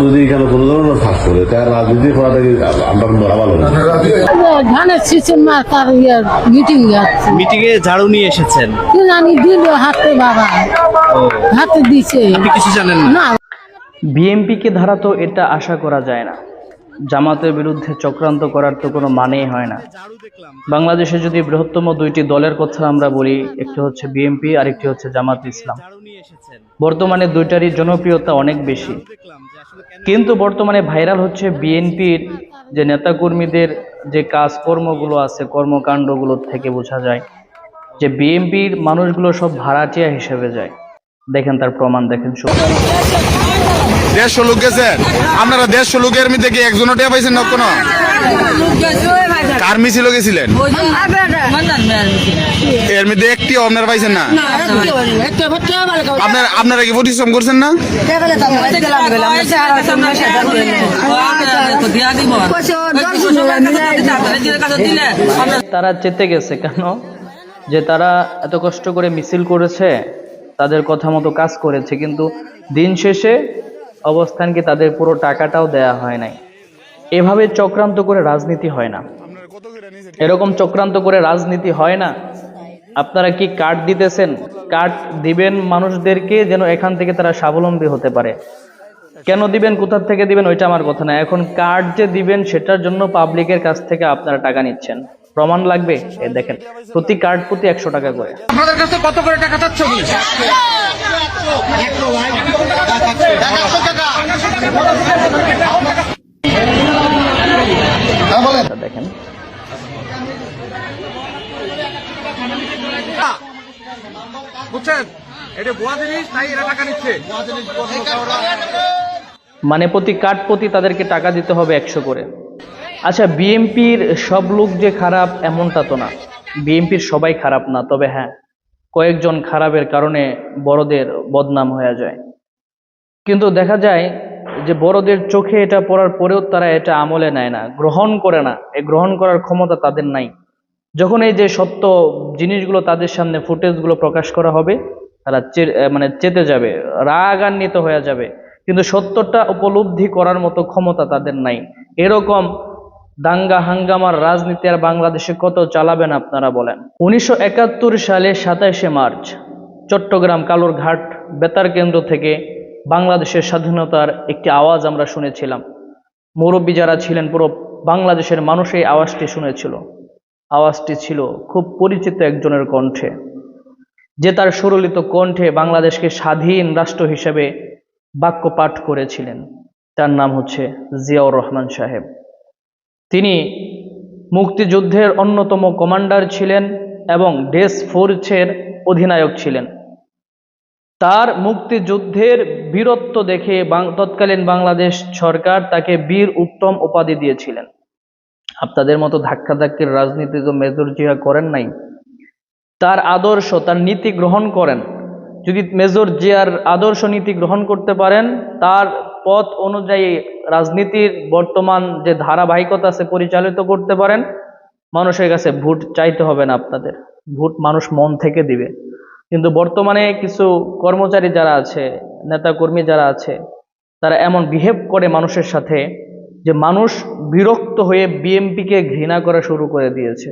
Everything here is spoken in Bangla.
রাজনৈতিক এখানে কোনো ধরনের ফাঁস করে। তার রাজনীতি করাটা আমরা ভালো ধানের ইয়ার মিটিং মিটিং এ ঝাড়ু নিয়ে এসেছেন? জানি দিল হাতে বাবা। হাতে দিছে। আপনি কিছু জানেন না? বিএমপিকে ধারা তো এটা আশা করা যায় না। জামাতের বিরুদ্ধে চক্রান্ত করার তো কোনো মানেই হয় না। বাংলাদেশে যদি বৃহত্তম দুইটি দলের কথা আমরা বলি একটি হচ্ছে বিএমপি আর একটি হচ্ছে জামাত ইসলাম। বর্তমানে দুইটারই জনপ্রিয়তা অনেক বেশি। কিন্তু বর্তমানে ভাইরাল হচ্ছে বিএনপির যে নেতাকর্মীদের যে কাজকর্মগুলো আছে, কর্মকাণ্ডগুলো থেকে বোঝা যায় যে বিএনপির মানুষগুলো সব ভাড়াটিয়া হিসেবে যায়। দেখেন তার প্রমাণ, দেখেন দেড়শো লোক গেছে আপনারা দেড়শো লোকের মধ্যে কি একজনও টিয়া পাইছেন না কোনো? কার মিছিল গেছিলেন? এর মধ্যে একটি আপনারা পাইছেন না? আপনার আপনারা কি পরিশ্রম করছেন না? তারা চেতে গেছে কেন? যে তারা এত কষ্ট করে মিছিল করেছে তাদের কথা মতো কাজ করেছে কিন্তু দিন শেষে অবস্থান কি তাদের পুরো টাকাটাও দেয়া হয় নাই। এভাবে চক্রান্ত করে রাজনীতি হয় না। এরকম চক্রান্ত করে রাজনীতি হয় না। আপনারা কি কার্ড দিতেছেন? কার্ড দিবেন মানুষদেরকে যেন এখান থেকে তারা স্বাবলম্বী হতে পারে। কেন দিবেন? কোথা থেকে দিবেন? ওইটা আমার কথা না। এখন কার্ড যে দিবেন সেটার জন্য পাবলিকের কাছ থেকে আপনারা টাকা নিচ্ছেন। প্রমাণ লাগবে? এ দেখেন প্রতি কার্ড প্রতি একশো টাকা করে। আপনাদের কাছে কত করে টাকা চাচ্ছ এটা দেখেন। বুঝছেন? এটা ভুয়া জিনিস তাই এরা টাকা নিচ্ছে। মানে প্রতি কার্ড প্রতি তাদেরকে টাকা দিতে হবে একশো করে। আচ্ছা বিএমপির সব লোক যে খারাপ এমনটা তো না। বিএমপির সবাই খারাপ না তবে হ্যাঁ কয়েকজন খারাপের কারণে বড়দের বদনাম হয়ে যায়। কিন্তু দেখা যায় যে বড়দের চোখে এটা পড়ার পরেও তারা এটা আমলে নেয় না, গ্রহণ করে না। এই গ্রহণ করার ক্ষমতা তাদের নাই। যখন এই যে সত্য জিনিসগুলো তাদের সামনে ফুটেজগুলো প্রকাশ করা হবে, তারা মানে চেতে যাবে, রাগান্বিত হয়ে যাবে। কিন্তু সত্যটা উপলব্ধি করার মতো ক্ষমতা তাদের নাই। এরকম দাঙ্গা হাঙ্গামার রাজনীতি আর বাংলাদেশে কত চালাবেন আপনারা বলেন? উনিশশো একাত্তর সালে সাতাইশে মার্চ, চট্টগ্রাম কালুরঘাট বেতার কেন্দ্র থেকে বাংলাদেশের স্বাধীনতার একটি আওয়াজ আমরা শুনেছিলাম। মুরব্বী যারা ছিলেন, পুরো বাংলাদেশের মানুষ এই আওয়াজটি শুনেছিল। আওয়াজটি ছিল খুব পরিচিত একজনের কণ্ঠে, যে তার সুরলিত কণ্ঠে বাংলাদেশকে স্বাধীন রাষ্ট্র হিসেবে বাক্য পাঠ করেছিলেন। তার নাম হচ্ছে জিয়াউর রহমান সাহেব। তিনি মুক্তিযুদ্ধের অন্যতম কমান্ডার ছিলেন এবং ডেস ফোর্সের অধিনায়ক ছিলেন। তার মুক্তিযুদ্ধের বীরত্ব দেখে তৎকালীন বাংলাদেশ সরকার তাকে বীর উত্তম উপাধি দিয়েছিলেন। আপনাদের মতো ধাক্কাধাক্কির রাজনীতি তো মেজর জিয়া করেন নাই। তার আদর্শ, তার নীতি গ্রহণ করেন। যদি মেজর জিয়ার আদর্শ নীতি গ্রহণ করতে পারেন, তার পথ অনুযায়ী রাজনীতির বর্তমান যে ধারাবাহিকতা আছে পরিচালিত করতে পারেন, মানুষের কাছে ভোট চাইতে হবে না আপনাদের। ভোট মানুষ মন থেকে দিবে। কিন্তু বর্তমানে কিছু কর্মচারী যারা আছে, নেতাকর্মী যারা আছে, তারা এমন বিহেভ করে মানুষের সাথে যে মানুষ বিরক্ত হয়ে বিএমপিকে ঘৃণা করা শুরু করে দিয়েছে।